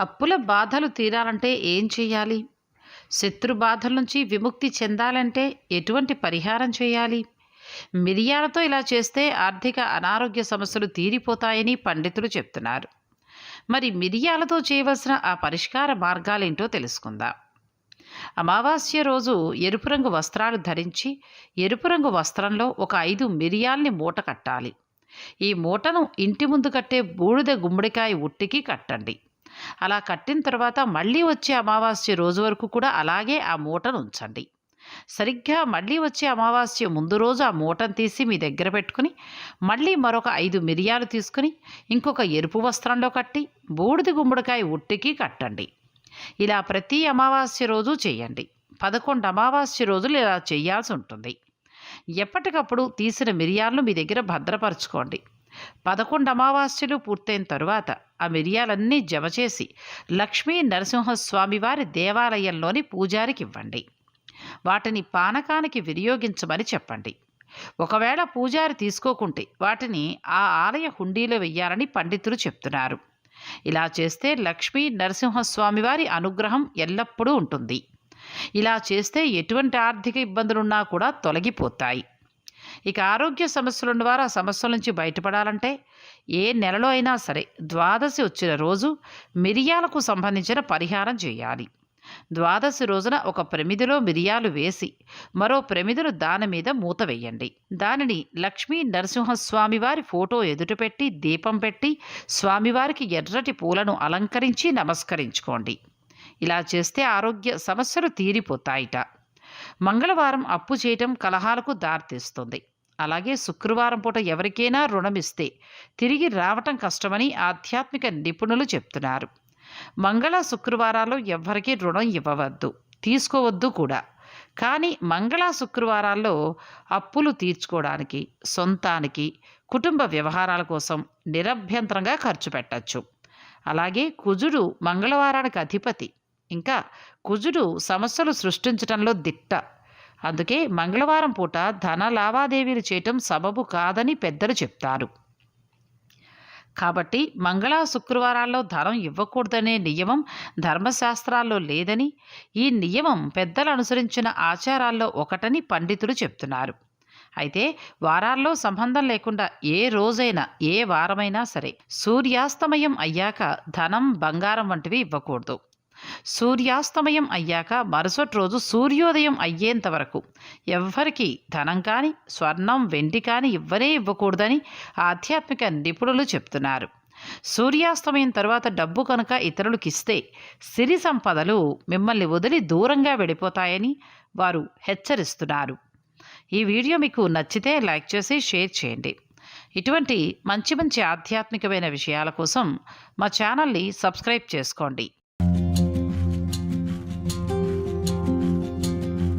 అప్పుల బాధలు తీరాలంటే ఏం చేయాలి? శత్రు బాధల నుంచి విముక్తి చెందాలంటే ఎటువంటి పరిహారం చేయాలి? మిరియాలతో ఇలా చేస్తే ఆర్థిక అనారోగ్య సమస్యలు తీరిపోతాయని పండితులు చెప్తున్నారు. మరి మిరియాలతో చేయవలసిన ఆ పరిష్కార మార్గాలేంటో తెలుసుకుందాం. అమావాస్య రోజు ఎరుపు రంగు వస్త్రాలు ధరించి ఎరుపు రంగు వస్త్రంలో ఒక ఐదు మిరియాల్ని మూట కట్టాలి. ఈ మూటను ఇంటి ముందు కట్టే బూడిద గుమ్మడికాయ ఉట్టికి కట్టండి. అలా కట్టిన తర్వాత మళ్ళీ వచ్చే అమావాస్య రోజు వరకు కూడా అలాగే ఆ మూటను ఉంచండి. సరిగ్గా మళ్ళీ వచ్చే అమావాస్య ముందు రోజు ఆ మూటను తీసి మీ దగ్గర పెట్టుకుని మళ్ళీ మరొక ఐదు మిరియాలు తీసుకుని ఇంకొక ఎరుపు వస్త్రంలో కట్టి బూడిద గుమ్మడికాయ ఉట్టికి కట్టండి. ఇలా ప్రతి అమావాస్య రోజు చేయండి. పదకొండు అమావాస్య రోజులు ఇలా చేయాల్సి ఉంటుంది. ఎప్పటికప్పుడు తీసిన మిరియాలను మీ దగ్గర భద్రపరచుకోండి. పదకొండు అమావాస్యలు పూర్తయిన తరువాత ఆ మిరియాలన్నీ జమ చేసి లక్ష్మీ నరసింహస్వామివారి దేవాలయంలోని పూజారికి ఇవ్వండి వాటిని పానకానికి వినియోగించమని చెప్పండి. ఒకవేళ పూజారి తీసుకోకుంటే వాటిని ఆ ఆలయ హుండీలో వెయ్యాలని పండితులు చెప్తున్నారు. ఇలా చేస్తే లక్ష్మీ నరసింహస్వామి వారి అనుగ్రహం ఎల్లప్పుడూ ఉంటుంది. ఇలా చేస్తే ఎటువంటి ఆర్థిక ఇబ్బందులున్నా కూడా తొలగిపోతాయి. ఇక ఆరోగ్య సమస్యలు ద్వారా ఆ సమస్యల నుంచి బయటపడాలంటే ఏ నెలలో అయినా సరే ద్వాదశి వచ్చిన రోజు మిరియాలకు సంబంధించిన పరిహారం చేయాలి. ద్వాదశి రోజున ఒక ప్రమిదిలో మిరియాలు వేసి మరో ప్రమిదను దాని మీద మూత వేయండి. దానిని లక్ష్మీ నరసింహస్వామి వారి ఫోటో ఎదుట పెట్టి దీపం పెట్టి స్వామివారికి ఎర్రటి పూలను అలంకరించి నమస్కరించుకోండి. ఇలా చేస్తే ఆరోగ్య సమస్యలు తీరిపోతాయిట. మంగళవారం అప్పు చేయటం కలహాలకు దారితీస్తుంది. అలాగే శుక్రవారం పూట ఎవరికైనా రుణం ఇస్తే తిరిగి రావటం కష్టమని ఆధ్యాత్మిక నిపుణులు చెప్తున్నారు. మంగళ శుక్రవారాల్లో ఎవ్వరికీ రుణం ఇవ్వవద్దు తీసుకోవద్దు కూడా. కానీ మంగళ శుక్రవారాల్లో అప్పులు తీర్చుకోవడానికి సొంతానికి కుటుంబ వ్యవహారాల కోసం నిరభ్యంతరంగా ఖర్చు పెట్టచ్చు. అలాగే కుజుడు మంగళవారానికి అధిపతి ఇంకా కుజుడు సమస్యలు సృష్టించటంలో దిట్ట. అందుకే మంగళవారం పూట ధన లావాదేవీలు చేయటం సబబు కాదని పెద్దలు చెప్తారు. కాబట్టి మంగళ శుక్రవారాల్లో ధనం ఇవ్వకూడదనే నియమం ధర్మశాస్త్రాల్లో లేదని ఈ నియమం పెద్దలు అనుసరించిన ఆచారాల్లో ఒకటని పండితులు చెప్తున్నారు. అయితే వారాల్లో సంబంధం లేకుండా ఏ రోజైనా ఏ వారమైనా సరే సూర్యాస్తమయం అయ్యాక ధనం బంగారం వంటివి ఇవ్వకూడదు. సూర్యాస్తమయం అయ్యాక మరుసటి రోజు సూర్యోదయం అయ్యేంత వరకు. ఎవ్వరికి ధనం కానీ స్వర్ణం వెండి కానీ ఇవ్వనే ఇవ్వకూడదని ఆధ్యాత్మిక నిపుణులు చెప్తున్నారు. సూర్యాస్తమయం తర్వాత డబ్బు కనుక ఇతరులకిస్తే సిరి సంపదలు మిమ్మల్ని వదిలి దూరంగా వెళ్ళిపోతాయని వారు హెచ్చరిస్తున్నారు. ఈ వీడియో మీకు నచ్చితే లైక్ చేసి షేర్ చేయండి. ఇటువంటి మంచి మంచి ఆధ్యాత్మికమైన విషయాల కోసం మా ఛానల్ని సబ్స్క్రైబ్ చేసుకోండి.